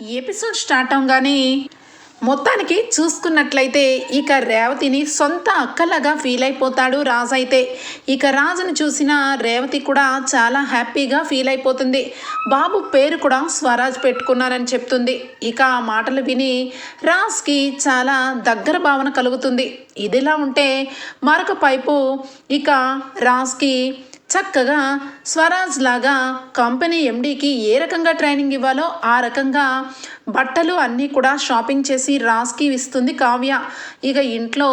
Episode start అవగానే మొత్తానికి చూసుకున్నట్లయితే ఇక రేవతిని సొంత అక్కలాగా ఫీల్ అయిపోతాడు రాజు అయితే. ఇక రాజుని చూసిన రేవతి కూడా చాలా హ్యాపీగా ఫీల్ అయిపోతుంది. బాబు పేరు కూడా స్వరాజ్ పెట్టుకున్నారని చెప్తుంది. ఇక ఆ మాటలు విని రాజ్కి చాలా దగ్గర భావన కలుగుతుంది. ఇదిలా ఉంటే మరొక పైపు ఇక రాజ్కి చక్కగా స్వరాజ్ లాగా కంపెనీ ఎండీకి ఏ రకంగా ట్రైనింగ్ ఇవ్వాలో ఆ రకంగా బట్టలు అన్నీ కూడా షాపింగ్ చేసి రాజ్కి ఇస్తుంది కావ్య. ఇక ఇంట్లో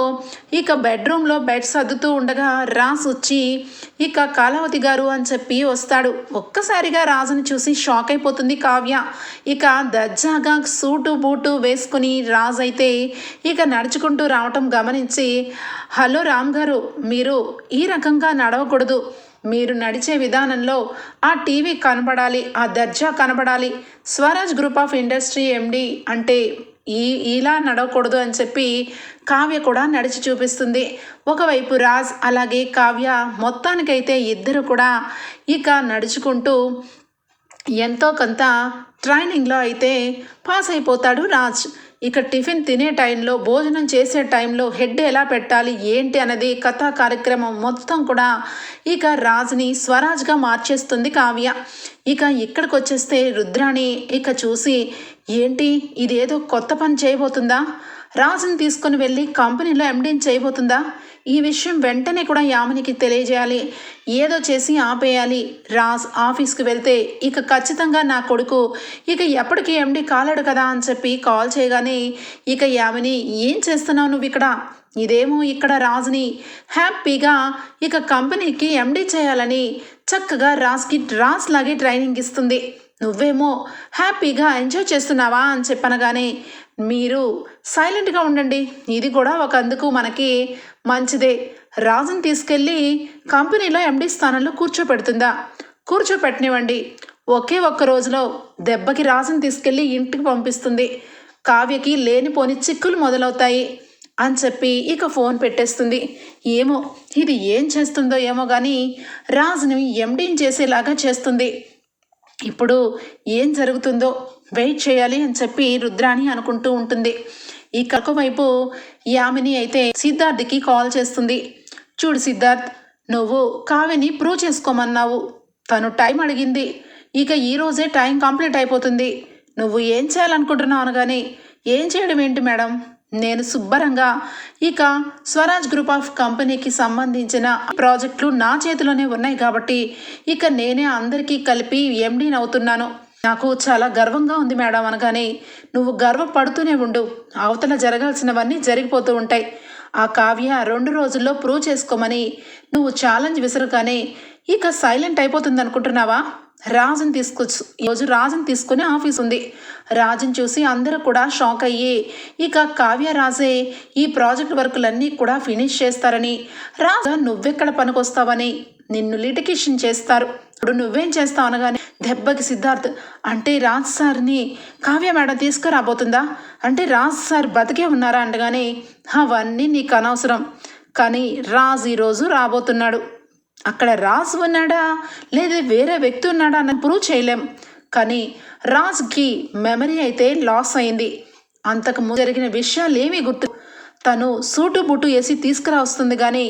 ఇక బెడ్రూమ్లో బెడ్ సర్దుతూ ఉండగా రాజ్ వచ్చి ఇక కాలావతి గారు అని చెప్పి వస్తాడు. ఒక్కసారిగా రాజుని చూసి షాక్ అయిపోతుంది కావ్య. ఇక దర్జాగా సూటు బూటు వేసుకుని రాజు అయితే ఇక నడుచుకుంటూ రావటం గమనించి హలో రామ్ గారు మీరు ఈ రకంగా నడవకూడదు. మీరు నడిచే విధానంలో ఆ టీవీ కనబడాలి ఆ దర్జా కనబడాలి. Swaraj group of industry MD అంటే ఈ ఇలా నడవకూడదు అని చెప్పి కావ్య కూడా నడిచి చూపిస్తుంది. ఒకవైపు రాజ్ అలాగే కావ్య మొత్తానికైతే ఇద్దరు కూడా ఇక నడుచుకుంటూ ఎంతో కొంత ట్రైనింగ్లో అయితే పాస్ అయిపోతాడు రాజ్. ఇక టిఫిన్ తినే టైంలో భోజనం చేసే టైంలో హెడ్ ఎలా పెట్టాలి ఏంటి అనేది కథా కార్యక్రమం మొత్తం కూడా ఇక రాజుని స్వరాజ్గా మార్చేస్తుంది కావ్య. ఇక ఇక్కడికి వచ్చేస్తే రుద్రాణి ఇక చూసి ఏంటి ఇదేదో కొత్త పని చేయబోతుందా? రాజుని తీసుకొని వెళ్ళి కంపెనీలో ఎండీని చేయబోతుందా? ఈ విషయం వెంటనే కూడా యామినికి తెలియజేయాలి. ఏదో చేసి ఆపేయాలి. రాజ్ ఆఫీస్కి వెళ్తే ఇక ఖచ్చితంగా నా కొడుకు ఇక ఎప్పటికీ ఎండి కాలేడు కదా అని చెప్పి కాల్ చేయగానే ఇక యామిని ఏం చేస్తున్నావు నువ్వు ఇక్కడ? ఇదేమో ఇక్కడ రాజుని. హ్యాపీగా ఇక కంపెనీకి ఎండి చేయాలని చక్కగా రాజ్కి రాజ్ లాగే ట్రైనింగ్ ఇస్తుంది. నువ్వేమో హ్యాపీగా ఎంజాయ్ చేస్తున్నావా? అని చెప్పనగానే మీరు సైలెంట్గా ఉండండి. ఇది కూడా ఒక అందుకు మనకి మంచిదే. రాజుని తీసుకెళ్ళి కంపెనీలో ఎండీ స్థానంలో కూర్చోపెడుతుందా? కూర్చోపెట్టనివ్వండి. ఒకే ఒక్క రోజులో దెబ్బకి రాజుని తీసుకెళ్ళి ఇంటికి పంపిస్తుంది. కావ్యకి లేనిపోని చిక్కులు మొదలవుతాయి అని చెప్పి ఇక ఫోన్ పెట్టేస్తుంది. ఏమో ఇది ఏం చేస్తుందో ఏమో కానీ రాజుని ఎండీని చేసేలాగా చేస్తుంది. ఇప్పుడు ఏం జరుగుతుందో వెయిట్ చేయాలి అని చెప్పి రుద్రాణి అనుకుంటూ ఉంటుంది. ఈ వైపు యామిని అయితే సిద్ధార్థ్కి కాల్ చేస్తుంది. చూడు సిద్ధార్థ్ నువ్వు కావ్యని ప్రూవ్ చేసుకోమన్నావు. తను టైం అడిగింది. ఇక ఈరోజే టైం కంప్లీట్ అయిపోతుంది. నువ్వు ఏం చేయాలనుకుంటున్నావు అనగానే ఏం చేయడం ఏంటి మేడం? నేను శుభ్రంగా ఇక స్వరాజ్ గ్రూప్ ఆఫ్ కంపెనీకి సంబంధించిన ప్రాజెక్టులు నా చేతిలోనే ఉన్నాయి కాబట్టి ఇక నేనే అందరికీ కలిపి ఎండీని అవుతున్నాను. నాకు చాలా గర్వంగా ఉంది మేడం అనగానే నువ్వు గర్వపడుతూనే ఉండు. అవతల జరగాల్సినవన్నీ జరిగిపోతూ ఉంటాయి. ఆ కావ్య రెండు రోజుల్లో ప్రూవ్ చేసుకోమని నువ్వు ఛాలెంజ్ విసరగానే ఇక సైలెంట్ అయిపోతుంది అనుకుంటున్నావా రాజుని తీసుకొచ్చు. ఈరోజు రాజుని తీసుకుని ఆఫీస్ ఉంది. రాజుని చూసి అందరూ కూడా షాక్ అయ్యి ఇక కావ్య రాజే ఈ ప్రాజెక్ట్ వర్కులన్నీ కూడా ఫినిష్ చేస్తారని. రాజా నువ్వెక్కడ పనికొస్తావని? నిన్ను లిటికేషన్ చేస్తారు. ఇప్పుడు నువ్వేం చేస్తావు అనగానే దెబ్బకి సిద్ధార్థ్ అంటే రాజ్ సార్ని కావ్య మేడం తీసుకురాబోతుందా? అంటే రాజ్ సార్ బతికే ఉన్నారా అనగానే అవన్నీ నీకు అనవసరం. కానీ రాజ్ ఈరోజు రాబోతున్నాడు. అక్కడ రాజ్ ఉన్నాడా? లేదా వేరే వ్యక్తి ఉన్నాడా అని ప్రూవ్ చేయలేం. కానీ రాజ్కి మెమరీ అయితే లాస్ అయింది. అంతకు ముందు జరిగిన విషయాలు ఏమీ గుర్తు తను సూటు బుట్టు వేసి తీసుకురా వస్తుంది కానీ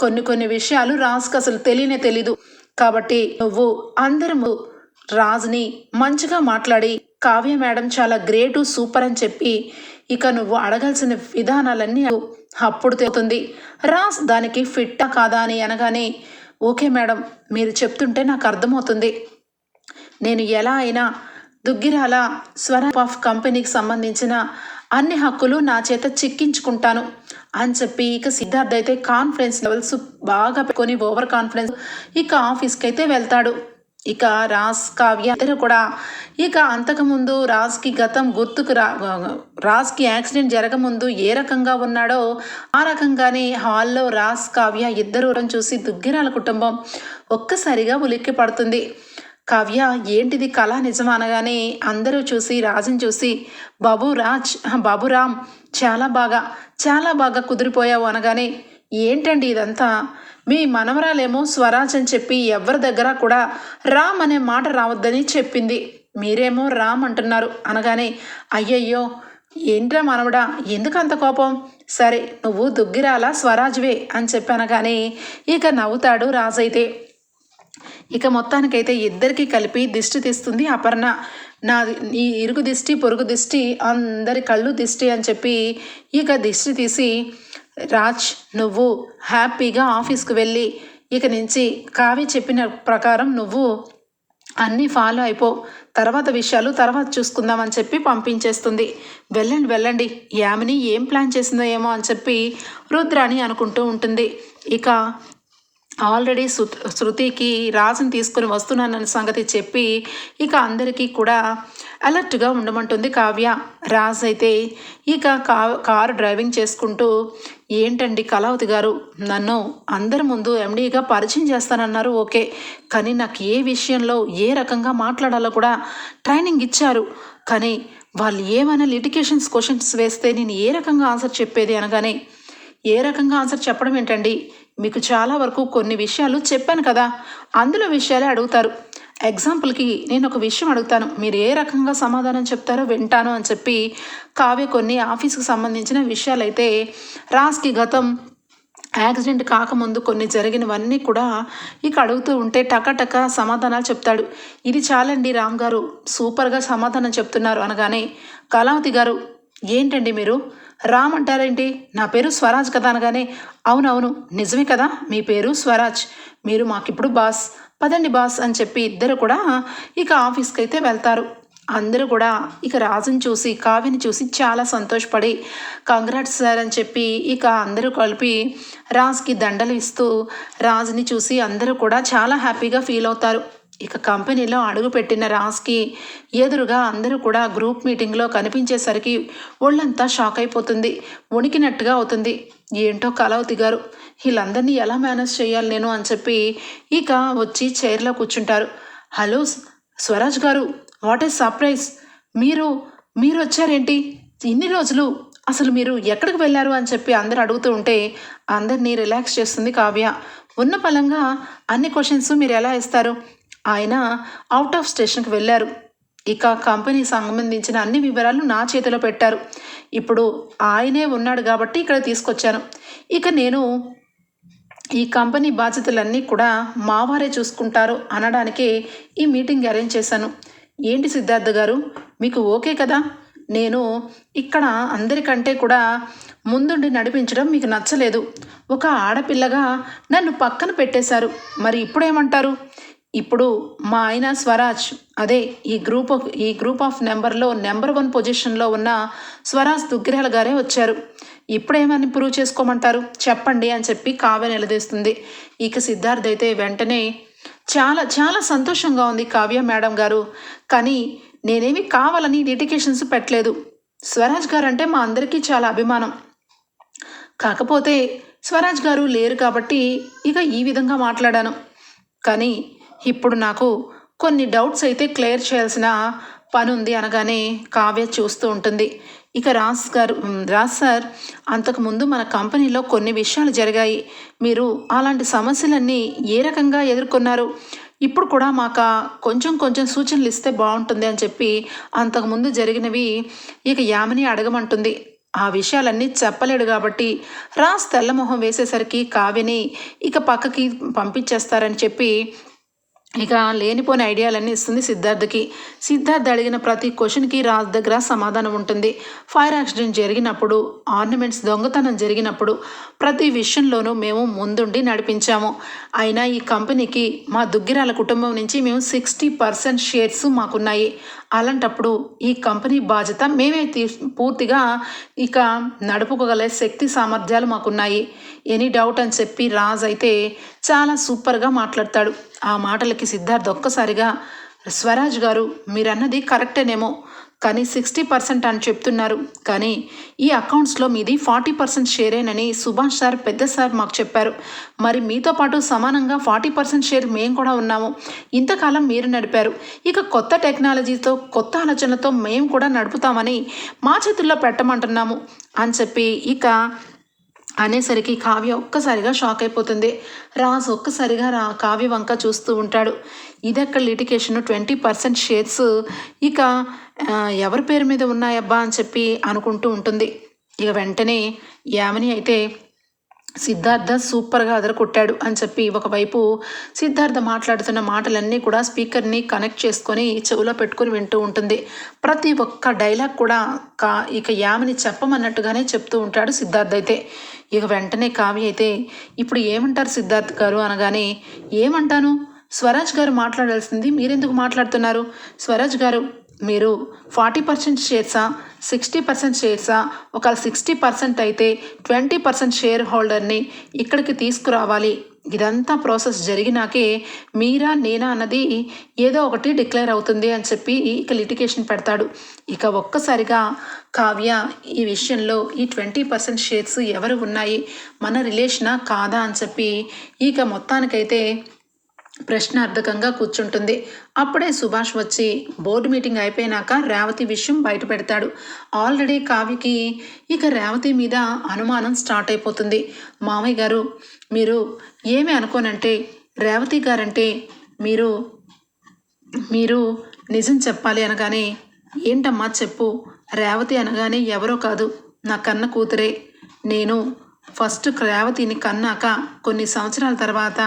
కొన్ని కొన్ని విషయాలు రాజ్కి అసలు తెలియనే తెలీదు. కాబట్టి నువ్వు అందరము రాజ్ని మంచిగా మాట్లాడి కావ్య మేడం చాలా గ్రేటు సూపర్ అని చెప్పి ఇక నువ్వు అడగాల్సిన విధానాలన్నీ అప్పుడు తెలుతుంది రాజ్ దానికి ఫిట్టా కాదా అని అనగానే ఓకే మేడం మీరు చెప్తుంటే నాకు అర్థమవుతుంది. నేను ఎలా అయినా దుగ్గిరాల స్వరూప్ ఆఫ్ కంపెనీకి సంబంధించిన అన్ని హక్కులు నా చేత చిక్కించుకుంటాను అని చెప్పి ఇక సిద్ధార్థ్ అయితే కాన్ఫిడెన్స్ లెవెల్స్ బాగా పెట్టుకొని ఓవర్ కాన్ఫిడెన్స్ ఇక ఆఫీస్కి అయితే వెళ్తాడు. ఇక రాజ్ కావ్య ఇద్దరు కూడా ఇక అంతకుముందు రాజ్కి గతం గుర్తుకు రా రాజ్కి యాక్సిడెంట్ జరగముందు ఏ రకంగా ఉన్నాడో ఆ రకంగానే హాల్లో రాజ్ కావ్య ఇద్దరు చూసి దుగ్గిరాల కుటుంబం ఒక్కసారిగా ఉలిక్కి పడుతుంది కావ్య ఏంటిది కళ నిజమనగానే అందరూ చూసి రాజుని చూసి బాబు రాజ్ బాబురామ్ చాలా బాగా చాలా బాగా కుదిరిపోయావు అనగానే ఏంటండి ఇదంతా? మీ మనవరాలేమో స్వరాజ్ అని చెప్పి ఎవరి దగ్గర కూడా రామ్ అనే మాట రావద్దని చెప్పింది. మీరేమో రామ్ అంటున్నారు అనగానే అయ్యయ్యో ఏంట్రా మనవడా ఎందుకు అంత కోపం? సరే నువ్వు దుగ్గిరాల స్వరాజ్వే అని చెప్పనగానే ఇక నవ్వుతాడు రాజైతే. ఇక మొత్తానికైతే ఇద్దరికీ కలిపి దిష్టి తీస్తుంది. అపర్ణ నా ఈ ఇరుగు దిష్టి పొరుగు దిష్టి అందరి కళ్ళు దిష్టి అని చెప్పి ఇక దిష్టి తీసి రాజ్ నువ్వు హ్యాపీగా ఆఫీస్కి వెళ్ళి ఇక నుంచి కావి చెప్పిన ప్రకారం నువ్వు అన్నీ ఫాలో అయిపో. తర్వాత విషయాలు తర్వాత చూసుకుందామని చెప్పి పంపించేస్తుంది. వెళ్ళండి వెళ్ళండి. యామిని ఏం ప్లాన్ చేసిందో ఏమో అని చెప్పి రుద్రాణి అనుకుంటూ ఉంటుంది. ఇక ఆల్రెడీ శృ శృతికి రాజుని తీసుకుని వస్తున్నానన్న సంగతి చెప్పి ఇక అందరికీ కూడా అలర్ట్గా ఉండమంటుంది కావ్య. రాజ్ అయితే ఇక కా కారు డ్రైవింగ్ చేసుకుంటూ ఏంటండి కళావతి గారు నన్ను అందరి ముందు ఎండీగా పరిచయం చేస్తానన్నారు ఓకే. కానీ నాకు ఏ విషయంలో ఏ రకంగా మాట్లాడాలో కూడా ట్రైనింగ్ ఇచ్చారు. కానీ వాళ్ళు ఏమైనా లిటికేషన్స్ క్వశ్చన్స్ వేస్తే నేను ఏ రకంగా ఆన్సర్ చెప్పేది అనగానే ఏ రకంగా ఆన్సర్ చెప్పడం ఏంటండి? మీకు చాలా వరకు కొన్ని విషయాలు చెప్పాను కదా. అందులో విషయాలే అడుగుతారు. ఎగ్జాంపుల్కి నేను ఒక విషయం అడుగుతాను. మీరు ఏ రకంగా సమాధానం చెప్తారో వింటాను అని చెప్పి కావ్య కొన్ని ఆఫీస్కి సంబంధించిన విషయాలైతే రాజ్కి గతం యాక్సిడెంట్ కాకముందు కొన్ని జరిగినవన్నీ కూడా ఇక అడుగుతూ ఉంటే టక సమాధానాలు చెప్తాడు. ఇది చాలండి రామ్ గారు సూపర్గా సమాధానం చెప్తున్నారు అనగానే. కళావతి గారు ఏంటండి మీరు? రామ్ అంటారేంటి? నా పేరు స్వరాజ్ కదా అనగానే అవునవును నిజమే కదా? మీ పేరు స్వరాజ్. మీరు మాకిప్పుడు బాస్. పదండి బాస్ అని చెప్పి ఇద్దరు కూడా ఇక ఆఫీస్కి అయితే వెళ్తారు. అందరూ కూడా ఇక రాజుని చూసి కావ్యని చూసి చాలా సంతోషపడి కంగ్రాట్స్ సార్ అని చెప్పి ఇక అందరూ కలిపి రాజ్కి దండలు ఇస్తూ రాజుని చూసి అందరూ కూడా చాలా హ్యాపీగా ఫీల్ అవుతారు. ఇక కంపెనీలో అడుగుపెట్టిన రాజ్కి ఎదురుగా అందరూ కూడా గ్రూప్ మీటింగ్లో కనిపించేసరికి ఒళ్ళంతా షాక్ అయిపోతుంది వణికినట్టుగా అవుతుంది. ఏంటో కలవతి గారు వీళ్ళందరినీ ఎలా మేనేజ్ చేయాలి నేను అని చెప్పి ఇక వచ్చి చైర్లో కూర్చుంటారు. హలో స్వరాజ్ గారు వాట్ ఈస్ సర్ప్రైజ్! మీరు మీరు వచ్చారేంటి? ఇన్ని రోజులు అసలు మీరు ఎక్కడికి వెళ్ళారు అని చెప్పి అందరు అడుగుతూ ఉంటే అందరినీ రిలాక్స్ చేస్తుంది కావ్య. ఉన్న పలంగా అన్ని క్వశ్చన్స్ మీరు ఎలా ఇస్తారు ఆయన అవుట్ ఆఫ్ స్టేషన్కి వెళ్ళారు. ఇక కంపెనీ సంబంధించిన అన్ని వివరాలు నా చేతిలో పెట్టారు. ఇప్పుడు ఆయనే ఉన్నాడు కాబట్టి ఇక్కడ తీసుకొచ్చాను. ఇక నేను ఈ కంపెనీ బాధ్యతలన్నీ కూడా మావారే చూసుకుంటారు అనడానికే ఈ మీటింగ్ అరేంజ్ చేశాను. ఏంటి సిద్ధార్థ గారు? మీకు ఓకే కదా? నేను ఇక్కడ అందరికంటే కూడా ముందుండి నడిపించడం మీకు నచ్చలేదు. ఒక ఆడపిల్లగా నన్ను పక్కన పెట్టేశారు. మరి ఇప్పుడేమంటారు? ఇప్పుడు మా ఆయన స్వరాజ్ అదే ఈ గ్రూప్ ఆఫ్ ఈ గ్రూప్ ఆఫ్ నెంబర్లో నెంబర్ వన్ పొజిషన్లో ఉన్న స్వరాజ్ దుగ్గిరాల గారే వచ్చారు. ఇప్పుడేమని ప్రూవ్ చేసుకోమంటారు? చెప్పండి అని చెప్పి కావ్య నిలదీస్తుంది. ఇక సిద్ధార్థ్ అయితే వెంటనే చాలా చాలా సంతోషంగా ఉంది కావ్య మేడం గారు. కానీ నేనేమి కావాలని డెడికేషన్స్ పెట్టలేదు. స్వరాజ్ గారు అంటే మా అందరికీ చాలా అభిమానం. కాకపోతే స్వరాజ్ గారు లేరు కాబట్టి ఇక ఈ విధంగా మాట్లాడాను. కానీ ఇప్పుడు నాకు కొన్ని డౌట్స్ అయితే క్లియర్ చేయాల్సిన పని ఉంది అనగానే కావ్య చూస్తూ ఉంటుంది. ఇక రాజ్ గారు రాజ్ సార్ అంతకుముందు మన కంపెనీలో కొన్ని విషయాలు జరిగాయి. మీరు అలాంటి సమస్యలన్నీ ఏ రకంగా ఎదుర్కొన్నారు? ఇప్పుడు కూడా మాకు కొంచెం కొంచెం సూచనలు ఇస్తే బాగుంటుంది అని చెప్పి అంతకుముందు జరిగినవి ఇక యామిని అడగమంటుంది. ఆ విషయాలన్నీ చెప్పలేడు కాబట్టి రాజ్ తెల్లమొహం వేసేసరికి కావ్యని ఇక పక్కకి పంపించేస్తారని చెప్పి ఇక లేనిపోని ఐడియాలన్నీ ఇస్తుంది సిద్ధార్థకి. సిద్ధార్థ్ అడిగిన ప్రతి క్వశ్చన్కి రాజ్ దగ్గర సమాధానం ఉంటుంది. ఫైర్ యాక్సిడెంట్ జరిగినప్పుడు ఆర్నమెంట్స్ దొంగతనం జరిగినప్పుడు ప్రతి విషయంలోనూ మేము ముందుండి నడిపించాము. అయినా ఈ కంపెనీకి మా దుగ్గిరాల కుటుంబం నుంచి మేము సిక్స్టీ పర్సెంట్ షేర్స్ మాకున్నాయి. అలాంటప్పుడు ఈ కంపెనీ బాధ్యత మేమే తీ పూర్తిగా ఇక నడుపుకోగల శక్తి సామర్థ్యాలు మాకున్నాయి. ఎనీ డౌట్ అని చెప్పి రాజ్ అయితే చాలా సూపర్గా మాట్లాడతాడు. ఆ మాటలకి సిద్ధార్థ్ ఒక్కసారిగా స్వరాజ్ గారు మీరన్నది కరెక్టేనేమో. కానీ సిక్స్టీ పర్సెంట్ అని చెప్తున్నారు. కానీ ఈ అకౌంట్స్లో మీది ఫార్టీ పర్సెంట్ షేరేనని సుభాష్ సార్ పెద్ద సార్ మాకు చెప్పారు. మరి మీతో పాటు సమానంగా ఫార్టీ పర్సెంట్ షేర్ మేము కూడా ఉన్నాము. ఇంతకాలం మీరు నడిపారు. ఇక కొత్త టెక్నాలజీతో కొత్త ఆలోచనలతో మేము కూడా నడుపుతామని మా చేతుల్లో పెట్టమంటున్నాము. అని చెప్పి ఇక అనేసరికి కావ్య ఒక్కసారిగా షాక్ అయిపోతుంది. రాజు ఒక్కసారిగా రా కావ్య వంక చూస్తూ ఉంటాడు. ఇదక్కడ లిటికేషన్ ట్వంటీ పర్సెంట్ షేర్స్? ఇక ఎవరి పేరు మీద ఉన్నాయబ్బా అని చెప్పి అనుకుంటూ ఉంటుంది. ఇక వెంటనే యామిని అయితే సిద్ధార్థ సూపర్గా అదరకొట్టాడు అని చెప్పి ఒకవైపు సిద్ధార్థ మాట్లాడుతున్న మాటలన్నీ కూడా స్పీకర్ని కనెక్ట్ చేసుకొని చెవిలో పెట్టుకొని వింటూ ఉంటుంది. ప్రతి ఒక్క డైలాగ్ కూడా కా ఇక యామిని చెప్పమన్నట్టుగానే చెప్తూ ఉంటాడు సిద్ధార్థ అయితే. ఇక వెంటనే కావ్య అయితే ఇప్పుడు ఏమంటారు సిద్ధార్థ్ గారు? అనగానే ఏమంటాను? స్వరాజ్ గారు మాట్లాడాల్సింది మీరెందుకు మాట్లాడుతున్నారు? స్వరాజ్ గారు మీరు ఫార్టీ పర్సెంట్ షేర్సా సిక్స్టీ పర్సెంట్ షేర్సా ఒక సిక్స్టీ పర్సెంట్ అయితే ట్వంటీ పర్సెంట్ షేర్ హోల్డర్ని ఇక్కడికి తీసుకురావాలి. ఇదంతా ప్రాసెస్ జరిగినాకే మీరా నేనా అన్నది ఏదో ఒకటి డిక్లేర్ అవుతుంది అని చెప్పి ఇక లిటికేషన్ పెడతాడు. ఇక ఒక్కసారిగా కావ్య ఈ విషయంలో ఈ ట్వంటీ పర్సెంట్ షేర్స్ ఎవరు ఉన్నాయి? మన రిలేషనా కాదా అని చెప్పి ఇక మొత్తానికైతే ప్రశ్నార్థకంగా కూర్చుంటుంది. అప్పుడే సుభాష్ వచ్చి బోర్డు మీటింగ్ అయిపోయినాక రేవతి విషయం బయట పెడతాడు. ఆల్రెడీ కావ్యకి ఇక రేవతి మీద అనుమానం స్టార్ట్ అయిపోతుంది. మామయ్య గారు మీరు ఏమి అనుకోనంటే రేవతి గారంటే మీరు మీరు నిజం చెప్పాలి అనగానే ఏంటమ్మా చెప్పు రేవతి అనగానే ఎవరో కాదు నా కన్న కూతురే. నేను ఫస్ట్ రేవతిని కన్నాక కొన్ని సంవత్సరాల తర్వాత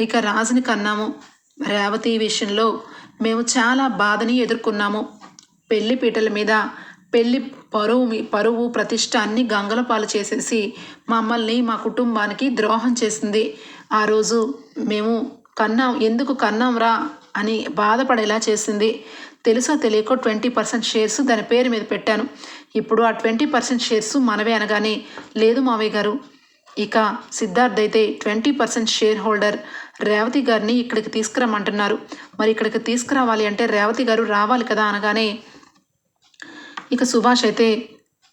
ఇక రాజుని కన్నాము. రేవతి విషయంలో మేము చాలా బాధని ఎదుర్కొన్నాము. పెళ్ళి పీటల మీద పెళ్ళి పరువు మీ- పరువు ప్రతిష్ట అన్ని గంగల పాలు చేసేసి మమ్మల్ని మా కుటుంబానికి ద్రోహం చేసింది. ఆ రోజు మేము కన్నాం ఎందుకు కన్నాంరా అని బాధపడేలా చేసింది. తెలుసో తెలియకో ట్వంటీ పర్సెంట్ షేర్స్ దాని పేరు మీద పెట్టాను. ఇప్పుడు ఆ ట్వంటీ పర్సెంట్ షేర్స్ మనవే అనగానే లేదు మావయ్య గారు ఇక సిద్ధార్థ్ అయితే twenty percent share holder Revathi గారిని ఇక్కడికి తీసుకురమ్మంటున్నారు. మరి ఇక్కడికి తీసుకురావాలి అంటే రేవతి గారు రావాలి కదా అనగానే ఇక సుభాష్ అయితే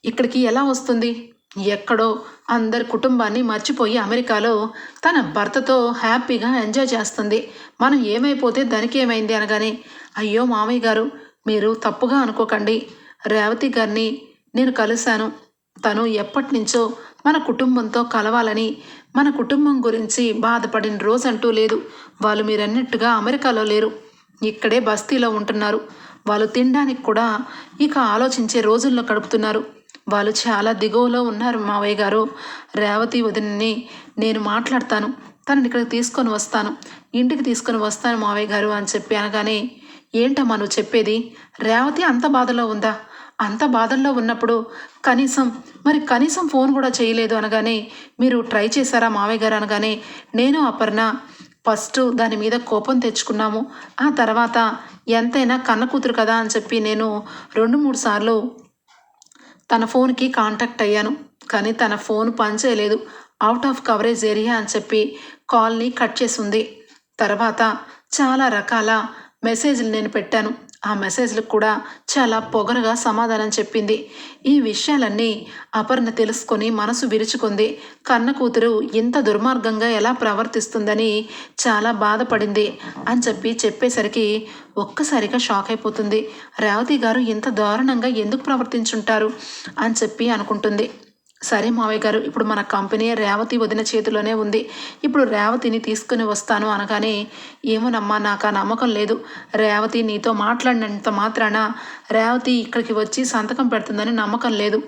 ఇక్కడికి ఎలా వస్తుంది? ఎక్కడో అందరి కుటుంబాన్ని మర్చిపోయి అమెరికాలో తన భర్తతో హ్యాపీగా ఎంజాయ్ చేస్తుంది. మనం ఏమైపోతే దానికి ఏమైంది అనగానే అయ్యో మామయ్య గారు మీరు తప్పుగా అనుకోకండి. రేవతి గారిని నేను కలిశాను. తను ఎప్పటి నుంచో మన కుటుంబంతో కలవాలని మన కుటుంబం గురించి బాధపడిన రోజంటూ లేదు. వాళ్ళు మీరన్నట్టుగా అమెరికాలో లేరు. ఇక్కడే బస్తీలో ఉంటున్నారు. వాళ్ళు తినడానికి కూడా ఇక ఆలోచించే రోజుల్లో గడుపుతున్నారు. వాళ్ళు చాలా దిగువలో ఉన్నారు మావయ్య గారు. రేవతి వదినని నేను మాట్లాడతాను. తనని ఇక్కడికి తీసుకొని వస్తాను. ఇంటికి తీసుకొని వస్తాను మావయ్య గారు అని చెప్పి అనగానే ఏంటమ్మా నువ్వు చెప్పేది? రేవతి అంత బాధలో ఉందా? అంత బాధల్లో ఉన్నప్పుడు కనీసం మరి కనీసం ఫోన్ కూడా చేయలేదు అనగానే మీరు ట్రై చేశారా మావయ్య గారు అనగానే నేను అపర్ణ ఫస్ట్ దాని మీద కోపం తెచ్చుకున్నాము. ఆ తర్వాత ఎంతైనా కన్న కూతురు కదా అని చెప్పి నేను రెండు మూడు సార్లు తన ఫోన్కి కాంటాక్ట్ అయ్యాను. కానీ తన ఫోన్ పనిచేయలేదు అవుట్ ఆఫ్ కవరేజ్ ఏరియా అని చెప్పి కాల్ని కట్ చేసి ఉంది. తర్వాత చాలా రకాల మెసేజ్లు నేను పెట్టాను. ఆ మెసేజ్లకు కూడా చాలా పొగరగా సమాధానం చెప్పింది. ఈ విషయాలన్నీ అపర్ణ తెలుసుకొని మనసు విరుచుకుంది. కన్న కూతురు ఇంత దుర్మార్గంగా ఎలా ప్రవర్తిస్తుందని చాలా బాధపడింది అని చెప్పి చెప్పేసరికి ఒక్కసారిగా షాక్ అయిపోతుంది. రేవతి గారు ఇంత దారుణంగా ఎందుకు ప్రవర్తించుంటారు అని చెప్పి అనుకుంటుంది. సరే మావయ్య గారు ఇప్పుడు మన కంపెనీ రేవతి వదిన చేతిలోనే ఉంది. ఇప్పుడు రేవతిని తీసుకుని వస్తాను అనగానే ఏమోనమ్మా నాకు ఆ నమ్మకం లేదు. రేవతి నీతో మాట్లాడినంత మాత్రాన రేవతి ఇక్కడికి వచ్చి సంతకం పెడుతుందని నమ్మకం లేదు.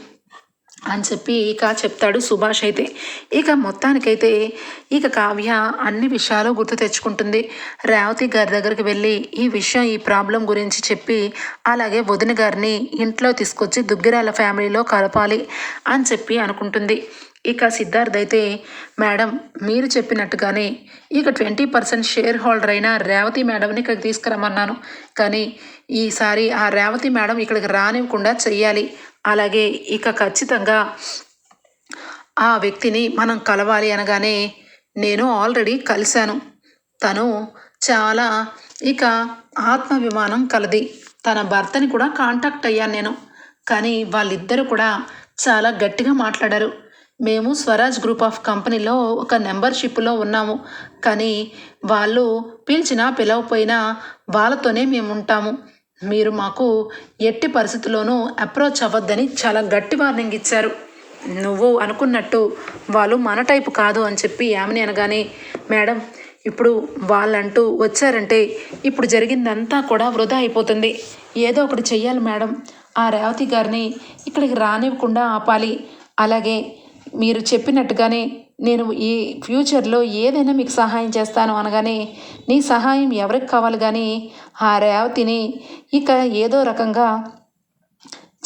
అని చెప్పి ఇక చెప్తాడు సుభాష్ అయితే. ఇక మొత్తానికైతే ఇక కావ్య అన్ని విషయాలు గుర్తు తెచ్చుకుంటుంది. రేవతి గారి దగ్గరికి వెళ్ళి ఈ విషయం ఈ ప్రాబ్లం గురించి చెప్పి అలాగే వదిన గారిని ఇంట్లో తీసుకొచ్చి దుగ్గిరాల ఫ్యామిలీలో కలపాలి అని చెప్పి అనుకుంటుంది. ఇక సిద్ధార్థ్ అయితే మేడం మీరు చెప్పినట్టుగానే ఇక ట్వంటీ పర్సెంట్ షేర్ హోల్డర్ అయిన రేవతి మేడంని ఇక్కడికి తీసుకురమ్మన్నాను. కానీ ఈసారి ఆ రేవతి మేడం ఇక్కడికి రానివ్వకుండా చెయ్యాలి. అలాగే ఇక ఖచ్చితంగా ఆ వ్యక్తిని మనం కలవాలి అనగానే నేను ఆల్రెడీ కలిశాను. తను చాలా ఇక ఆత్మాభిమానం కలది. తన భర్తని కూడా కాంటాక్ట్ అయ్యాను నేను. కానీ వాళ్ళిద్దరూ కూడా చాలా గట్టిగా మాట్లాడారు. మేము స్వరాజ్ గ్రూప్ ఆఫ్ కంపెనీలో ఒక మెంబర్షిప్లో ఉన్నాము. కానీ వాళ్ళు పిలిచినా పిలవపోయినా వాళ్ళతోనే మేము ఉంటాము. మీరు మాకు ఎట్టి పరిస్థితుల్లోనూ అప్రోచ్ అవ్వద్దని చాలా గట్టి వార్నింగ్ ఇచ్చారు. నువ్వు అనుకున్నట్టు వాళ్ళు మన టైపు కాదు అని చెప్పి ఆమెని అనగానే మేడం ఇప్పుడు వాళ్ళంటూ వచ్చారంటే ఇప్పుడు జరిగిందంతా కూడా వృధా అయిపోతుంది. ఏదో ఒకటి చెయ్యాలి మేడం. ఆ రేవతి గారిని ఇక్కడికి రానివ్వకుండా ఆపాలి. అలాగే మీరు చెప్పినట్టుగానే నేను ఈ ఫ్యూచర్లో ఏదైనా మీకు సహాయం చేస్తాను అనగానే నీ సహాయం ఎవరికి కావాలి కానీ ఆ రేవతిని ఇక ఏదో రకంగా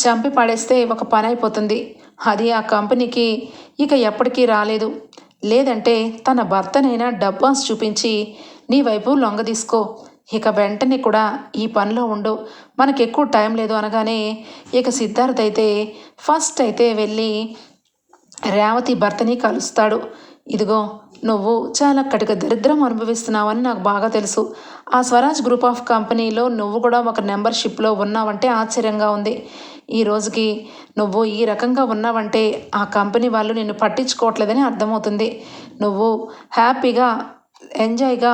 చంపి పడేస్తే ఒక పని అయిపోతుంది. అది ఆ కంపెనీకి ఇక ఎప్పటికీ రాలేదు. లేదంటే తన భర్తనైనా డబ్బాస్ చూపించి నీ వైపు లొంగ తీసుకో. ఇక వెంటనే కూడా ఈ పనిలో ఉండు. మనకు ఎక్కువ టైం లేదు అనగానే ఇక సిద్ధార్థ్ అయితే ఫస్ట్ అయితే వెళ్ళి రేవతి భర్తని కలుస్తాడు. ఇదిగో నువ్వు చాలా కటిక దరిద్రం అనుభవిస్తున్నావని నాకు బాగా తెలుసు. ఆ స్వరాజ్ గ్రూప్ ఆఫ్ కంపెనీలో నువ్వు కూడా ఒక మెంబర్షిప్లో ఉన్నావంటే ఆశ్చర్యంగా ఉంది. ఈ రోజుకి నువ్వు ఈ రకంగా ఉన్నావంటే ఆ కంపెనీ వాళ్ళు నిన్ను పట్టించుకోవట్లేదని అర్థమవుతుంది. నువ్వు హ్యాపీగా ఎంజాయ్గా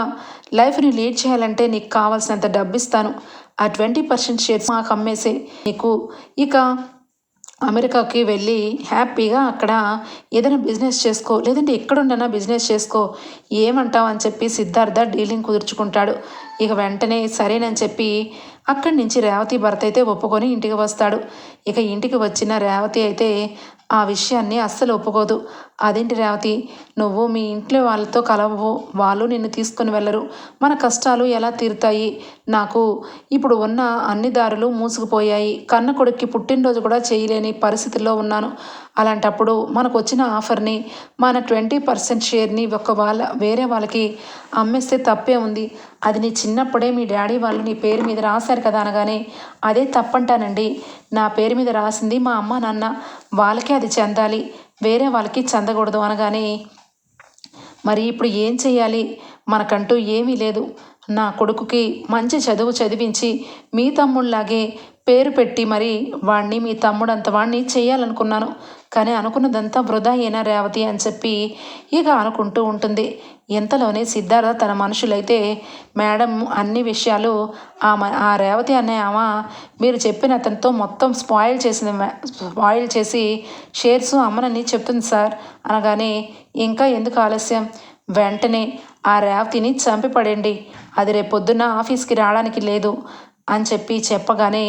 లైఫ్ని లీడ్ చేయాలంటే నీకు కావాల్సినంత డబ్బు ఇస్తాను ఆ ట్వంటీ పర్సెంట్ షేర్స్ మాకు అమ్మేసే. నీకు ఇక అమెరికాకి వెళ్ళి హ్యాపీగా అక్కడ ఏదైనా బిజినెస్ చేసుకో లేదంటే ఎక్కడుండనా బిజినెస్ చేసుకో ఏమంటావు అని చెప్పి సిద్ధార్థ డీలింగ్ కుదుర్చుకుంటాడు. ఇక వెంటనే సరేనని చెప్పి అక్కడి నుంచి రేవతి భర్త అయితే ఒప్పుకొని ఇంటికి వస్తాడు. ఇక ఇంటికి వచ్చిన రేవతి అయితే ఆ విషయాన్ని అస్సలు ఒప్పుకోదు. అదేంటి రేవతి? నువ్వు మీ ఇంట్లో వాళ్ళతో కలవవు. వాళ్ళు నిన్ను తీసుకొని వెళ్ళరు. మన కష్టాలు ఎలా తీరుతాయి? నాకు ఇప్పుడు ఉన్న అన్ని దారులు మూసుకుపోయాయి. కన్న కొడుక్కి పుట్టినరోజు కూడా చేయలేని పరిస్థితుల్లో ఉన్నాను. అలాంటప్పుడు మనకు వచ్చిన ఆఫర్ని మన ట్వంటీ పర్సెంట్ షేర్ని ఒక వాళ్ళ వేరే వాళ్ళకి అమ్మేస్తే తప్పే ఉంది. అది నీ చిన్నప్పుడే మీ డాడీ వాళ్ళు నీ పేరు మీద రాశారు కదా అనగానే అదే తప్పంటానండి. నా పేరు మీద రాసింది మా అమ్మ నాన్న. వాళ్ళకే అది చెందాలి. వేరే వాళ్ళకి చెందకూడదు అనగానే మరి ఇప్పుడు ఏం చేయాలి మనకంటూ ఏమీ లేదు. నా కొడుకుకి మంచి చదువు చదివించి మీ తమ్ముళ్ళలాగే పేరు పెట్టి మరి వాణ్ణి మీ తమ్ముడంత వాణ్ణి చేయాలనుకున్నాను కానీ అనుకున్నదంతా వృధా అయినా రేవతి అని చెప్పి ఇక అనుకుంటూ ఉంటుంది. ఇంతలోనే సిద్ధార్థ తన మనుషులైతే మేడం అన్ని విషయాలు ఆమె ఆ రేవతి అనే ఆమె మీరు చెప్పిన అతనితో మొత్తం స్పాయిల్ చేసింది స్పాయిల్ చేసి షేర్స్ అమ్మనని చెప్తుంది సార్. అనగానే ఇంకా ఎందుకు ఆలస్యం? వెంటనే ఆ రేవతిని చంపి పడండి అది రేపొద్దున్న ఆఫీస్కి రావడానికి లేదు. అని చెప్పి చెప్పగానే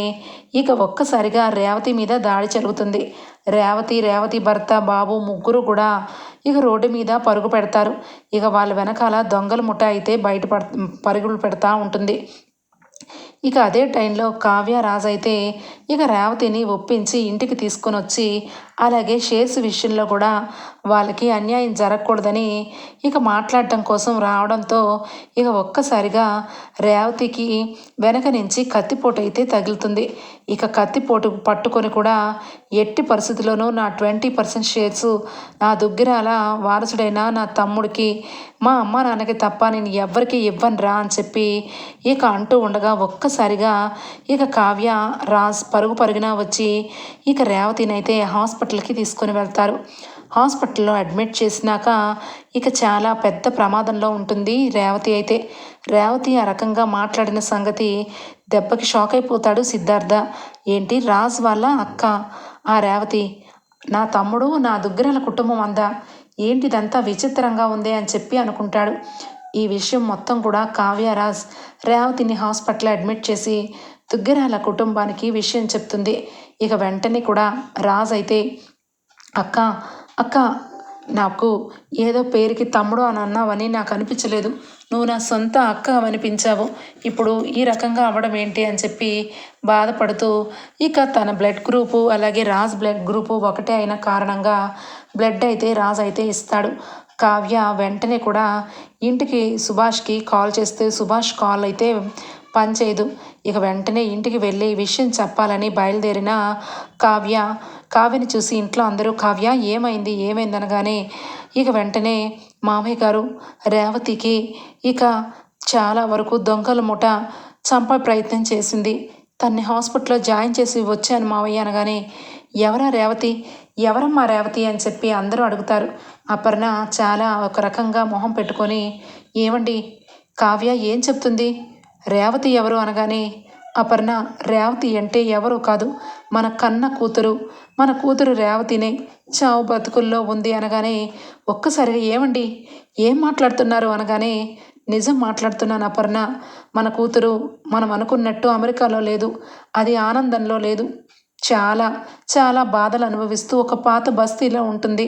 ఇక ఒక్కసారిగా రేవతి మీద దాడి జరుగుతుంది. రేవతి రేవతి భర్త బాబు ముగ్గురు కూడా ఇక రోడ్డు మీద పరుగు పెడతారు. ఇక వాళ్ళ వెనకాల దొంగల ముఠ అయితే బయట పడ పరుగులు పెడతా ఉంటుంది. ఇక అదే టైంలో కావ్య రాజు అయితే ఇక రేవతిని ఒప్పించి ఇంటికి తీసుకొని వచ్చి అలాగే షేర్స్ విషయంలో కూడా వాళ్ళకి అన్యాయం జరగకూడదని ఇక మాట్లాడటం కోసం రావడంతో ఇక ఒక్కసారిగా రేవతికి వెనక నుంచి కత్తిపోటు అయితే తగులుతుంది. ఇక కత్తిపోటు పట్టుకొని కూడా ఎట్టి పరిస్థితుల్లోనూ నా ట్వంటీ పర్సెంట్ షేర్స్ నా దుగ్గిరాల వారసుడైన నా తమ్ముడికి మా అమ్మ నాన్నకి తప్ప నేను ఎవ్వరికి ఇవ్వను రా అని చెప్పి ఇక అంటూ ఉండగా ఒక్కసారిగా ఇక కావ్య రాజ్ పరుగు పరుగున వచ్చి ఇక రేవతినైతే హాస్పిటల్కి తీసుకొని వెళ్తారు. హాస్పిటల్లో అడ్మిట్ చేసినాక ఇక చాలా పెద్ద ప్రమాదంలో ఉంటుంది రేవతి అయితే. రేవతి ఆ రకంగా మాట్లాడిన సంగతి దెబ్బకి షాక్ అయిపోతాడు సిద్ధార్థ. ఏంటి? రాజ్ వాళ్ళ అక్క. ఆ రేవతి నా తమ్ముడు నా దుగ్గరాల కుటుంబం అందా. ఏంటిదంతా విచిత్రంగా ఉంది అని చెప్పి అనుకుంటాడు. ఈ విషయం మొత్తం కూడా కావ్యరాజ్ రేవతిని హాస్పిటల్ అడ్మిట్ చేసి దుగ్గరాల కుటుంబానికి విషయం చెప్తుంది. ఇక వెంటనే కూడా రాజ్ అయితే అక్క అక్క నాకు ఏదో పేరుకి తమ్ముడు అని అన్నావని నాకు అనిపించలేదు. నువ్వు నా సొంత అక్క అనిపించావు ఇప్పుడు ఈ రకంగా అవ్వడం ఏంటి? అని చెప్పి బాధపడుతూ ఇక తన బ్లడ్ గ్రూపు అలాగే రాజ్ బ్లడ్ గ్రూపు ఒకటే అయిన కారణంగా బ్లడ్ అయితే రాజ్ అయితే ఇస్తాడు. కావ్య వెంటనే కూడా ఇంటికి సుభాష్కి కాల్ చేస్తే సుభాష్ కాల్ అయితే పనిచేయదు ఇక వెంటనే ఇంటికి వెళ్ళి ఈ విషయం చెప్పాలని బయలుదేరిన కావ్య కావ్యని చూసి ఇంట్లో అందరూ కావ్య ఏమైంది? ఏమైంది? అనగానే ఇక వెంటనే మామయ్య గారు రేవతికి ఇక చాలా వరకు దొంగల ముఠ చంప ప్రయత్నం చేసింది. తన్ని హాస్పిటల్లో జాయిన్ చేసి వచ్చాను మావయ్య అనగానే ఎవరా రేవతి? ఎవరమ్మా రేవతి? అని చెప్పి అందరూ అడుగుతారు. అపర్ణ చాలా ఒక రకంగా మొహం పెట్టుకొని ఏమండి? కావ్య ఏం చెప్తుంది? రేవతి ఎవరు అనగానే అపర్ణ రేవతి అంటే ఎవరు కాదు మన కన్న కూతురు. మన కూతురు రేవతినే చావు బతుకుల్లో ఉంది అనగానే ఒక్కసారిగా ఏమండి? ఏం మాట్లాడుతున్నారు అనగానే నిజం మాట్లాడుతున్నాను అపర్ణ. మన కూతురు మనం అనుకున్నట్టు అమెరికాలో లేదు అది ఆనందంలో లేదు. చాలా చాలా బాధలు అనుభవిస్తూ ఒక పాత బస్తీలో ఉంటుంది.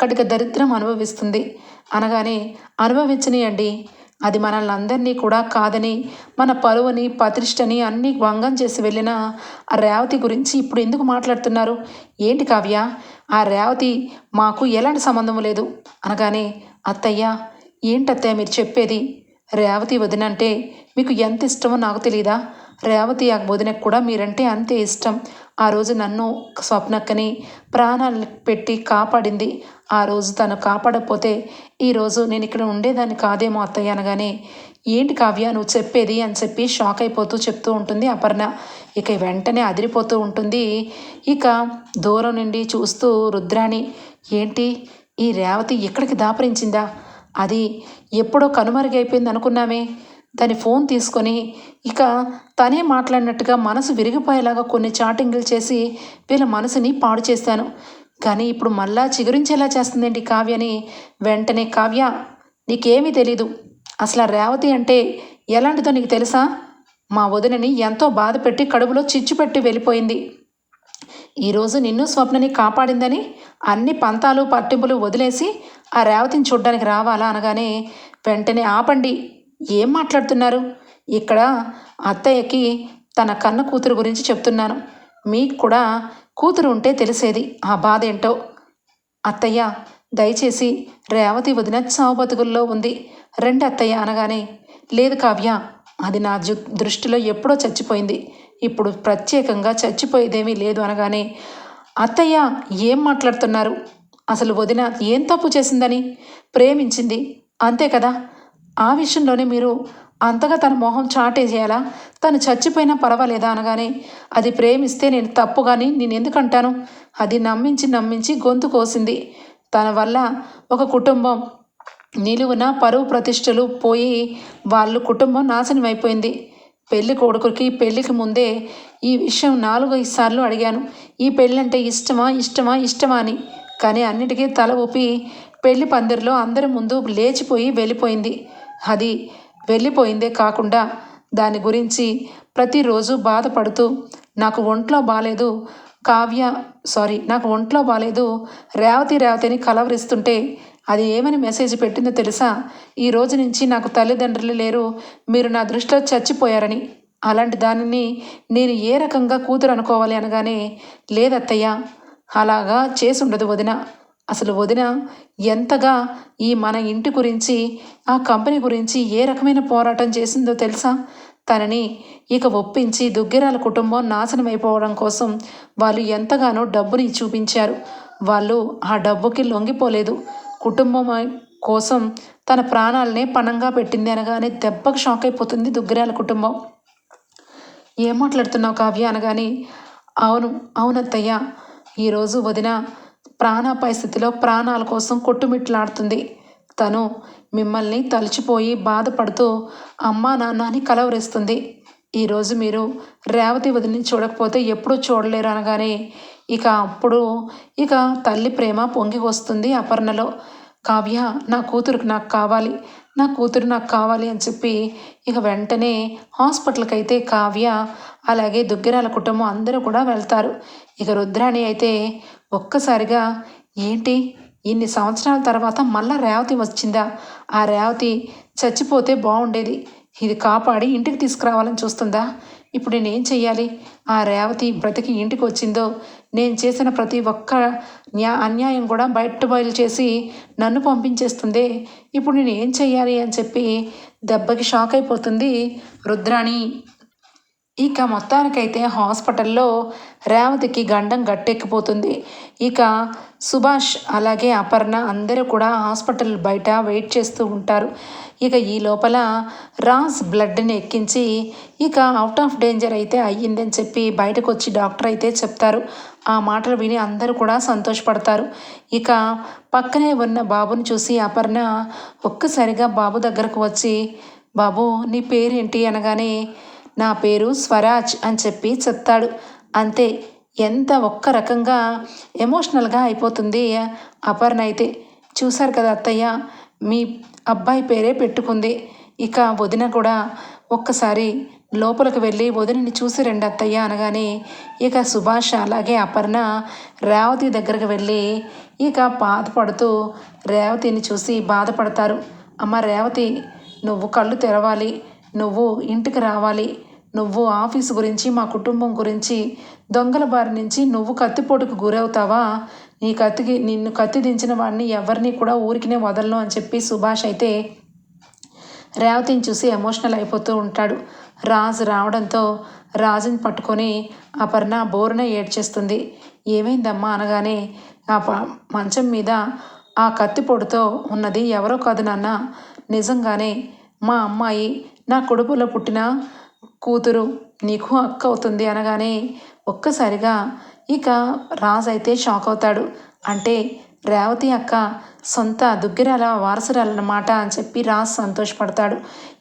కటిక దరిద్రం అనుభవిస్తుంది. అనగానే అనుభవించనీయండి. అది మనల్ని అందరినీ కూడా కాదని మన పరువుని ప్రతిష్టని అన్నీ భంగం చేసి వెళ్ళిన ఆ రేవతి గురించి ఇప్పుడు ఎందుకు మాట్లాడుతున్నారు? ఏంటి కావ్య? ఆ రేవతి మాకు ఎలాంటి సంబంధం లేదు. అనగానే అత్తయ్య ఏంటత్తయ్య మీరు చెప్పేది? రేవతి వదినంటే మీకు ఎంత ఇష్టమో నాకు తెలియదా రేవతి ఆ వదినకు కూడా మీరంటే అంతే ఇష్టం. ఆ రోజు నన్ను స్వప్నక్కని ప్రాణాలు పెట్టి కాపాడింది. ఆ రోజు తను కాపాడకపోతే ఈరోజు నేను ఇక్కడ ఉండేదాన్ని కాదేమో అత్తయ్య అనగానే ఏంటి కావ్య నువ్వు చెప్పేది? అని చెప్పి షాక్ అయిపోతూ చెప్తూ ఉంటుంది అపర్ణ. ఇక వెంటనే అదిరిపోతూ ఉంటుంది. ఇక దూరం నుండి చూస్తూ రుద్రాణి ఏంటి ఈ రేవతి ఎక్కడికి దాపరించిందా? అది ఎప్పుడో కనుమరుగైపోయింది అనుకున్నామే దాని ఫోన్ తీసుకొని ఇక తనే మాట్లాడినట్టుగా మనసు విరిగిపోయేలాగా కొన్ని చాటింగ్లు చేసి వీళ్ళ మనసుని పాడు చేశాను. కానీ ఇప్పుడు మళ్ళా చిగురించేలా చేస్తుందేంటి కావ్యని వెంటనే కావ్య నీకేమీ తెలీదు. అసలు ఆ రేవతి అంటే ఎలాంటిదో నీకు తెలుసా? మా వదినని ఎంతో బాధ పెట్టి కడుపులో చిచ్చు పెట్టి వెళ్ళిపోయింది. ఈరోజు నిన్ను స్వప్నని కాపాడిందని అన్ని పంతాలు పట్టింపులు వదిలేసి ఆ రేవతిని చూడ్డానికి రావాలా అనగానే వెంటనే ఆపండి. ఏం మాట్లాడుతున్నారు? ఇక్కడ అత్తయ్యకి తన కన్న కూతురు గురించి చెప్తున్నాను. మీకు కూడా కూతురు ఉంటే తెలిసేది ఆ బాధ ఏంటో. అత్తయ్య దయచేసి రేవతి వదిన చావు బతుకుల్లో ఉంది. రెండు అత్తయ్య అనగానే లేదు కావ్య అది నా జు దృష్టిలో ఎప్పుడో చచ్చిపోయింది. ఇప్పుడు ప్రత్యేకంగా చచ్చిపోయేదేమీ లేదు అనగానే అత్తయ్య ఏం మాట్లాడుతున్నారు? అసలు వదిన ఏం తప్పు చేసిందని? ప్రేమించింది. అంతే కదా? ఆ విషయంలోనే మీరు అంతగా తన మొహం చాటే చేయాలా? తను చచ్చిపోయినా పర్వాలేదా అనగానే అది ప్రేమిస్తే నేను తప్పు కానీ నేను ఎందుకంటాను అది నమ్మించి నమ్మించి గొంతు కోసింది. తన వల్ల ఒక కుటుంబం నిలువున పరువు ప్రతిష్టలు పోయి వాళ్ళు కుటుంబం నాశనం అయిపోయింది. పెళ్ళి కొడుకుకి పెళ్ళికి ముందే ఈ విషయం నాలుగు సార్లు అడిగాను. ఈ పెళ్ళంటే ఇష్టమా ఇష్టమా ఇష్టమా అని. కానీ అన్నిటికీ తల ఊపి పెళ్ళి పందిరిలో అందరి ముందు లేచిపోయి వెళ్ళిపోయింది. అది వెళ్ళిపోయిందే కాకుండా దాని గురించి ప్రతిరోజు బాధపడుతూ నాకు ఒంట్లో బాగాలేదు కావ్య సారీ నాకు ఒంట్లో బాగాలేదు రేవతి రేవతిని కలవరిస్తుంటే అది ఏమని మెసేజ్ పెట్టిందో తెలుసా? ఈ రోజు నుంచి నాకు తల్లిదండ్రులు లేరు మీరు నా దృష్టిలో చచ్చిపోయారని. అలాంటి దానిని నేను ఏ రకంగా కూతురు అనుకోవాలి అనగానే లేదత్తయ్య అలాగా చేసి ఉండదు వదిన. అసలు వదిన ఎంతగా ఈ మన ఇంటి గురించి ఆ కంపెనీ గురించి ఏ రకమైన పోరాటం చేసిందో తెలుసా? తనని ఇక ఒప్పించి దుగ్గిరాల కుటుంబం నాశనం అయిపోవడం కోసం వాళ్ళు ఎంతగానో డబ్బుని చూపించారు. వాళ్ళు ఆ డబ్బుకి లొంగిపోలేదు. కుటుంబం కోసం తన ప్రాణాలనే పణంగా పెట్టింది అనగానే దెబ్బకు షాక్ అయిపోతుంది దుగ్గిరాల కుటుంబం. ఏం మాట్లాడుతున్నావు కావ్య? అనగానే అవును అవునత్తయ్య. ఈరోజు వదిన ప్రాణాపాయ స్థితిలో ప్రాణాల కోసం కొట్టుమిట్లాడుతుంది. తను మిమ్మల్ని తలిచిపోయి బాధపడుతూ అమ్మా నాన్న అని కలవరిస్తుంది. ఈరోజు మీరు రేవతి వదిలిని చూడకపోతే ఎప్పుడూ చూడలేరు అనగానే ఇక అప్పుడు ఇక తల్లి ప్రేమ పొంగి వస్తుంది అపర్ణలో. కావ్య నా కూతురికి నాకు కావాలి నా కూతురు నాకు కావాలి అని చెప్పి ఇక వెంటనే హాస్పిటల్కి అయితే కావ్య అలాగే దుగ్గిరాల కుటుంబం అందరూ కూడా వెళ్తారు. ఇక రుద్రాణి అయితే ఒక్కసారిగా ఏంటి? ఇన్ని సంవత్సరాల తర్వాత మళ్ళా రేవతి వచ్చిందా? ఆ రేవతి చచ్చిపోతే బాగుండేది ఇది కాపాడి ఇంటికి తీసుకురావాలని చూస్తుందా? ఇప్పుడు నేనేం చెయ్యాలి? ఆ రేవతి బ్రతికి ఇంటికి వచ్చిందో? నేను చేసిన ప్రతి ఒక్క న్యా అన్యాయం కూడా బయట బయలు చేసి నన్ను పంపించేస్తుంది? ఇప్పుడు నేను ఏం చెయ్యాలి? అని చెప్పి దెబ్బకి షాక్ అయిపోతుంది రుద్రాణి. ఇక మొత్తానికైతే హాస్పిటల్లో రేవతికి గండం గట్టెక్కిపోతుంది. ఇక సుభాష్ అలాగే అపర్ణ అందరూ కూడా హాస్పిటల్ బయట వెయిట్ చేస్తూ ఉంటారు. ఇక ఈ లోపల రాజ్ బ్లడ్ని ఎక్కించి ఇక అవుట్ ఆఫ్ డేంజర్ అయితే అయ్యిందని చెప్పి బయటకు వచ్చి డాక్టర్ అయితే చెప్తారు. ఆ మాటలు విని అందరూ కూడా సంతోషపడతారు. ఇక పక్కనే ఉన్న బాబుని చూసి అపర్ణ ఒక్కసారిగా బాబు దగ్గరకు వచ్చి బాబు నీ పేరేంటి? అనగానే నా పేరు స్వరాజ్ అని చెప్పి చెప్తాడు. అంతే ఎంత ఒక్క రకంగా ఎమోషనల్గా అయిపోతుంది అపర్ణ అయితే. చూశారు కదా అత్తయ్య మీ అబ్బాయి పేరే పెట్టుకుంది. ఇక వదిన కూడా ఒక్కసారి లోపలికి వెళ్ళి వదినని చూసి రండి అత్తయ్య అనగానే ఇక సుభాష్ అలాగే అపర్ణ రేవతి దగ్గరకు వెళ్ళి ఇక బాధపడుతూ రేవతిని చూసి బాధపడతారు. అమ్మ రేవతి నువ్వు కళ్ళు తెరవాలి. నువ్వు ఇంటికి రావాలి. నువ్వు ఆఫీసు గురించి మా కుటుంబం గురించి దొంగల బారి నుంచి నువ్వు కత్తిపోటుకు గురవుతావా? నీ కత్తికి నిన్ను కత్తి దించిన వాడిని ఎవరిని కూడా ఊరికినే వదలను అని చెప్పి సుభాష్ అయితే రేవతిని చూసి ఎమోషనల్ అయిపోతూ ఉంటాడు. రాజు రావడంతో రాజుని పట్టుకొని అపర్ణ బోరున ఏడ్చేస్తుంది. ఏమైందమ్మా అనగానే ఆ ప మంచం మీద ఆ కత్తిపొడితో ఉన్నది ఎవరో కాదు నాన్న. నిజంగానే మా అమ్మాయి నా కొడుకులో పుట్టిన కూతురు నీకు అక్క అవుతుంది అనగానే ఒక్కసారిగా ఇక రాజు అయితే షాక్ అవుతాడు. అంటే రేవతి అక్క సొంత దుగ్గిరాల వారసురాలన్నమాట అని చెప్పి రాజ్ సంతోషపడతాడు.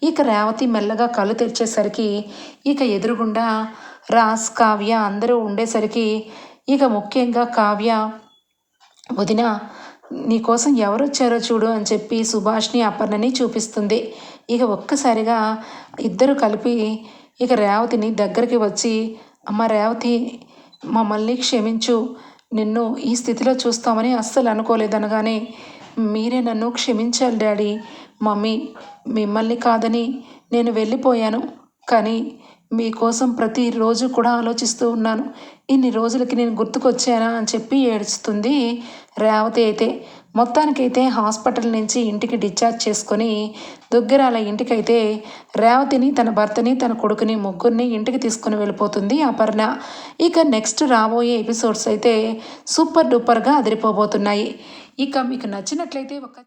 ఇక రేవతి మెల్లగా కళ్ళు తెరిచేసరికి ఇక ఎదురుగుండా రాజ్ కావ్య అందరూ ఉండేసరికి ఇక ముఖ్యంగా కావ్య వదిన నీకోసం ఎవరు వచ్చారో చూడు అని చెప్పి సుభాష్ని అపర్ణని చూపిస్తుంది. ఇక ఒక్కసారిగా ఇద్దరు కలిపి ఇక రేవతిని దగ్గరికి వచ్చి అమ్మ రేవతి మమ్మల్ని క్షమించు. నిన్ను ఈ స్థితిలో చూస్తామని అస్సలు అనుకోలేదనగానే మీరే నన్ను క్షమించాలి డాడీ. మమ్మీ మిమ్మల్ని కాదని నేను వెళ్ళిపోయాను. కానీ మీకోసం ప్రతిరోజు కూడా ఆలోచిస్తూ ఉన్నాను. ఇన్ని రోజులకి నేను గుర్తుకొచ్చానా? అని చెప్పి ఏడుస్తుంది రేవతి అయితే. మొత్తానికైతే హాస్పిటల్ నుంచి ఇంటికి డిశ్చార్జ్ చేసుకొని దుగ్గిరాల ఇంటికైతే రేవతిని తన భర్తని తన కొడుకుని ముగ్గురిని ఇంటికి తీసుకుని వెళ్ళిపోతుంది అపర్ణ. ఇక నెక్స్ట్ రాబోయే ఎపిసోడ్స్ అయితే సూపర్ డూపర్గా అదిరిపోబోతున్నాయి. ఇక మీకు నచ్చినట్లయితే ఒక